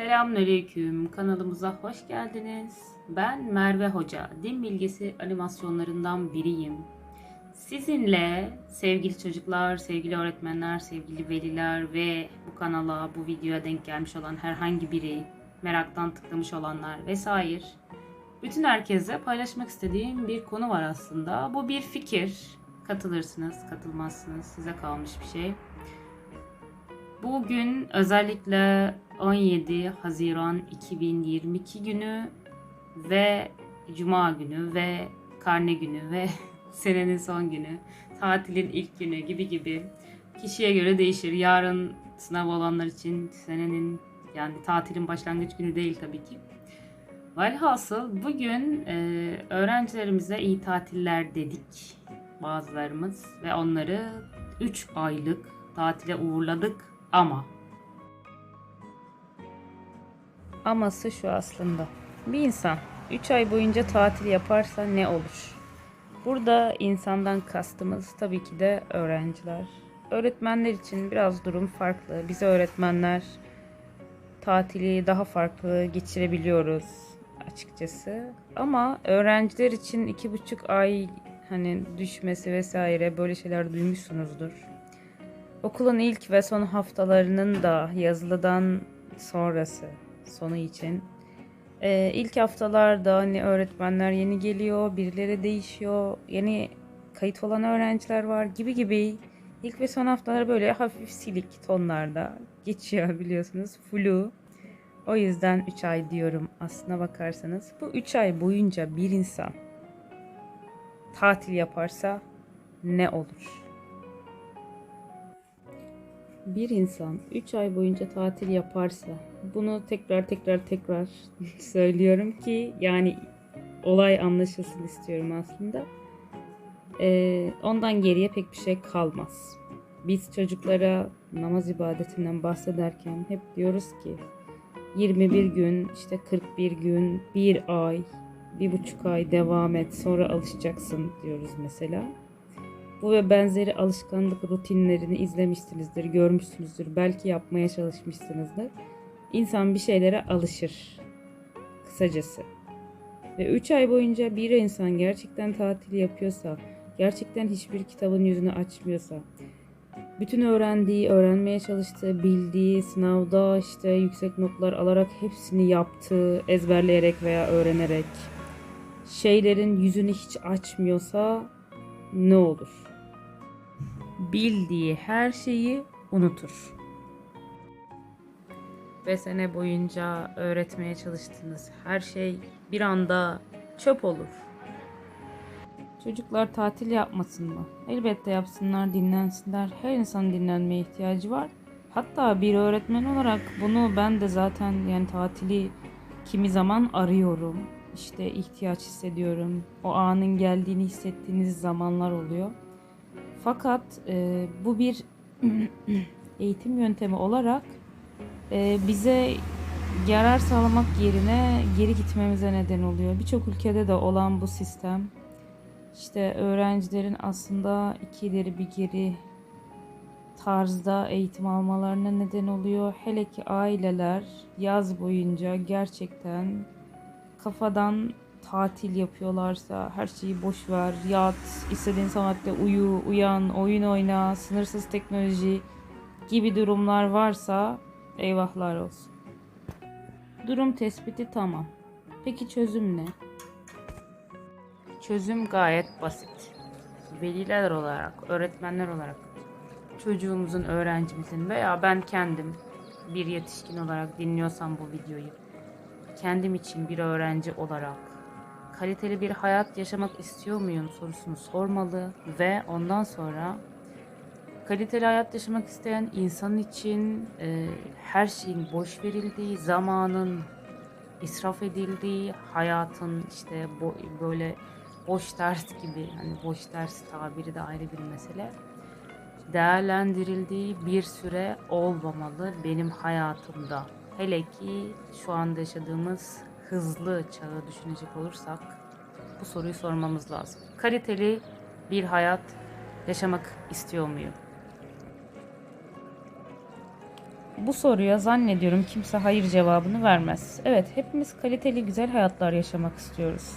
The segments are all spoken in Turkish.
Selamünaleyküm. Kanalımıza hoş geldiniz. Ben Merve Hoca. Din bilgisi animasyonlarından biriyim. Sizinle sevgili çocuklar, sevgili öğretmenler, sevgili veliler ve bu kanala, bu videoya denk gelmiş olan herhangi biri, meraktan tıklamış olanlar vesaire bütün herkese paylaşmak istediğim bir konu var aslında. Bu bir fikir. Katılırsınız, katılmazsınız. Size kalmış bir şey. Bugün özellikle 17 Haziran 2022 günü ve Cuma günü ve karne günü ve senenin son günü, tatilin ilk günü gibi gibi kişiye göre değişir. Yarın sınav olanlar için senenin yani tatilin başlangıç günü değil tabii ki. Velhasıl bugün e, öğrencilerimize iyi tatiller dedik bazılarımız ve onları 3 aylık tatile uğurladık ama aması şu aslında. Bir insan 3 ay boyunca tatil yaparsa ne olur? Burada insandan kastımız tabii ki de öğrenciler. Öğretmenler için biraz durum farklı. Biz öğretmenler tatili daha farklı geçirebiliyoruz açıkçası. Ama öğrenciler için iki buçuk ay hani düşmesi vesaire böyle şeyler duymuşsunuzdur. Okulun ilk ve son haftalarının da yazılıdan sonrası sonu için. Ee, ilk haftalarda hani öğretmenler yeni geliyor, birileri değişiyor, yeni kayıt olan öğrenciler var gibi gibi. İlk ve son haftalar böyle hafif silik tonlarda geçiyor biliyorsunuz. Flu. O yüzden 3 ay diyorum aslına bakarsanız. Bu 3 ay boyunca bir insan tatil yaparsa ne olur? Bir insan 3 ay boyunca tatil yaparsa bunu tekrar tekrar tekrar söylüyorum ki yani olay anlaşılsın istiyorum aslında. Ee, ondan geriye pek bir şey kalmaz. Biz çocuklara namaz ibadetinden bahsederken hep diyoruz ki 21 gün, işte 41 gün, 1 ay, bir buçuk ay devam et sonra alışacaksın diyoruz mesela. Bu ve benzeri alışkanlık rutinlerini izlemişsinizdir, görmüşsünüzdür, belki yapmaya çalışmışsınızdır. İnsan bir şeylere alışır. Kısacası. Ve 3 ay boyunca bir insan gerçekten tatil yapıyorsa, gerçekten hiçbir kitabın yüzünü açmıyorsa, bütün öğrendiği, öğrenmeye çalıştığı, bildiği, sınavda işte yüksek notlar alarak hepsini yaptığı, ezberleyerek veya öğrenerek şeylerin yüzünü hiç açmıyorsa ne olur? Bildiği her şeyi unutur. Ve sene boyunca öğretmeye çalıştığınız her şey bir anda çöp olur. Çocuklar tatil yapmasın mı? Elbette yapsınlar, dinlensinler. Her insanın dinlenmeye ihtiyacı var. Hatta bir öğretmen olarak bunu ben de zaten yani tatili kimi zaman arıyorum. İşte ihtiyaç hissediyorum. O anın geldiğini hissettiğiniz zamanlar oluyor. Fakat e, bu bir eğitim yöntemi olarak bize yarar sağlamak yerine geri gitmemize neden oluyor. Birçok ülkede de olan bu sistem işte öğrencilerin aslında iki ileri bir geri tarzda eğitim almalarına neden oluyor. Hele ki aileler yaz boyunca gerçekten kafadan tatil yapıyorlarsa her şeyi boş ver, yat, istediğin saatte uyu, uyan, oyun oyna, sınırsız teknoloji gibi durumlar varsa eyvahlar olsun. Durum tespiti tamam. Peki çözüm ne? Çözüm gayet basit. Veliler olarak, öğretmenler olarak çocuğumuzun, öğrencimizin veya ben kendim bir yetişkin olarak dinliyorsam bu videoyu kendim için bir öğrenci olarak kaliteli bir hayat yaşamak istiyor muyum sorusunu sormalı ve ondan sonra kaliteli hayat yaşamak isteyen insan için e, her şeyin boş verildiği, zamanın israf edildiği, hayatın işte bo- böyle boş ders gibi hani boş ders tabiri de ayrı bir mesele değerlendirildiği bir süre olmamalı benim hayatımda. Hele ki şu anda yaşadığımız hızlı çağı düşünecek olursak bu soruyu sormamız lazım. Kaliteli bir hayat yaşamak istiyor muyum? Bu soruya zannediyorum kimse hayır cevabını vermez. Evet, hepimiz kaliteli güzel hayatlar yaşamak istiyoruz.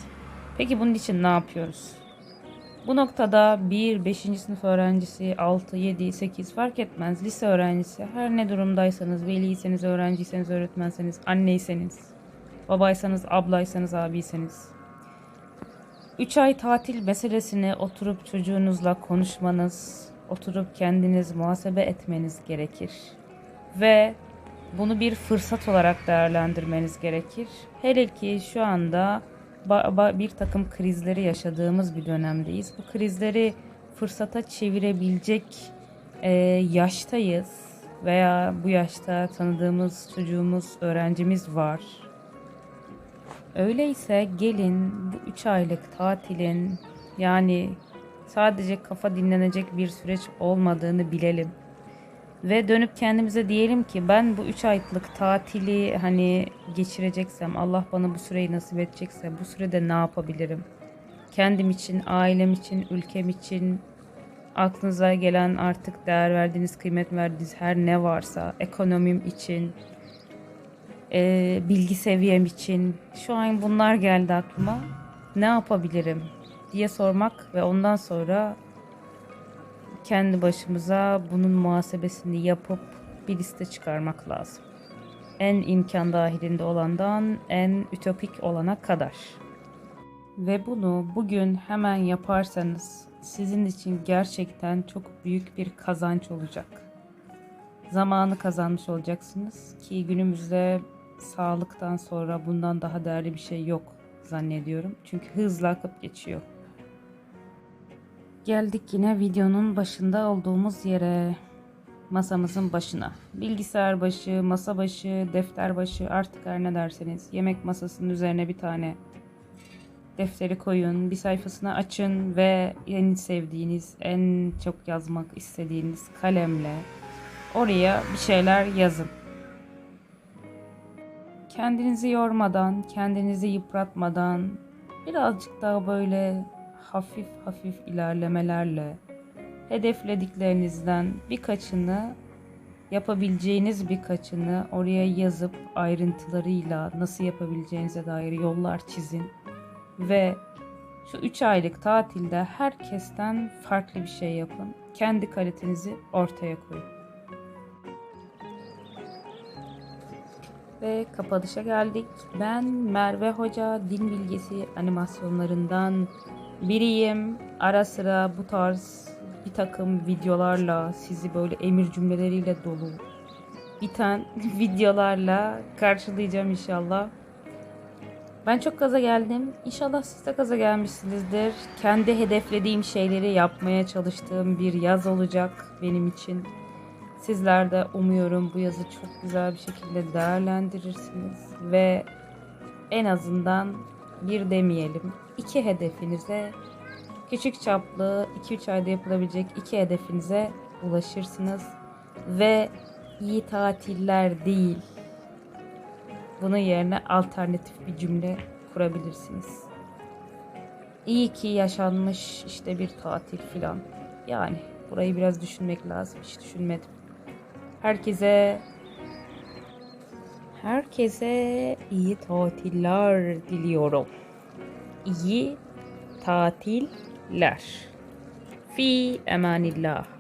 Peki bunun için ne yapıyoruz? Bu noktada 1, 5. sınıf öğrencisi, 6, 7, 8 fark etmez. Lise öğrencisi, her ne durumdaysanız, veliyseniz, öğrenciyseniz, öğretmenseniz, anneyseniz, babaysanız, ablaysanız, abiyseniz. 3 ay tatil meselesini oturup çocuğunuzla konuşmanız, oturup kendiniz muhasebe etmeniz gerekir. Ve bunu bir fırsat olarak değerlendirmeniz gerekir. Hele ki şu anda bir takım krizleri yaşadığımız bir dönemdeyiz. Bu krizleri fırsata çevirebilecek e, yaştayız veya bu yaşta tanıdığımız çocuğumuz, öğrencimiz var. Öyleyse gelin bu 3 aylık tatilin yani sadece kafa dinlenecek bir süreç olmadığını bilelim. Ve dönüp kendimize diyelim ki ben bu 3 aylık tatili hani geçireceksem Allah bana bu süreyi nasip edecekse bu sürede ne yapabilirim? Kendim için, ailem için, ülkem için, aklınıza gelen artık değer verdiğiniz, kıymet verdiğiniz her ne varsa, ekonomim için, e, bilgi seviyem için şu an bunlar geldi aklıma. Ne yapabilirim diye sormak ve ondan sonra kendi başımıza bunun muhasebesini yapıp bir liste çıkarmak lazım. En imkan dahilinde olandan en ütopik olana kadar. Ve bunu bugün hemen yaparsanız sizin için gerçekten çok büyük bir kazanç olacak. Zamanı kazanmış olacaksınız ki günümüzde sağlıktan sonra bundan daha değerli bir şey yok zannediyorum. Çünkü hızla akıp geçiyor. Geldik yine videonun başında olduğumuz yere. Masamızın başına. Bilgisayar başı, masa başı, defter başı artık her ne derseniz. Yemek masasının üzerine bir tane defteri koyun. Bir sayfasını açın ve en sevdiğiniz, en çok yazmak istediğiniz kalemle oraya bir şeyler yazın. Kendinizi yormadan, kendinizi yıpratmadan birazcık daha böyle hafif hafif ilerlemelerle hedeflediklerinizden birkaçını yapabileceğiniz birkaçını oraya yazıp ayrıntılarıyla nasıl yapabileceğinize dair yollar çizin ve şu 3 aylık tatilde herkesten farklı bir şey yapın. Kendi kalitenizi ortaya koyun. Ve kapanışa geldik. Ben Merve Hoca Din Bilgisi animasyonlarından biriyim. Ara sıra bu tarz bir takım videolarla sizi böyle emir cümleleriyle dolu biten videolarla karşılayacağım inşallah. Ben çok gaza geldim. İnşallah siz de gaza gelmişsinizdir. Kendi hedeflediğim şeyleri yapmaya çalıştığım bir yaz olacak benim için. Sizler de umuyorum bu yazı çok güzel bir şekilde değerlendirirsiniz ve en azından bir demeyelim iki hedefinize küçük çaplı 2-3 ayda yapılabilecek iki hedefinize ulaşırsınız ve iyi tatiller değil bunun yerine alternatif bir cümle kurabilirsiniz. İyi ki yaşanmış işte bir tatil filan. Yani burayı biraz düşünmek lazım. Hiç düşünmedim. Herkese herkese iyi tatiller diliyorum iyi tatiller. Fi emanillah.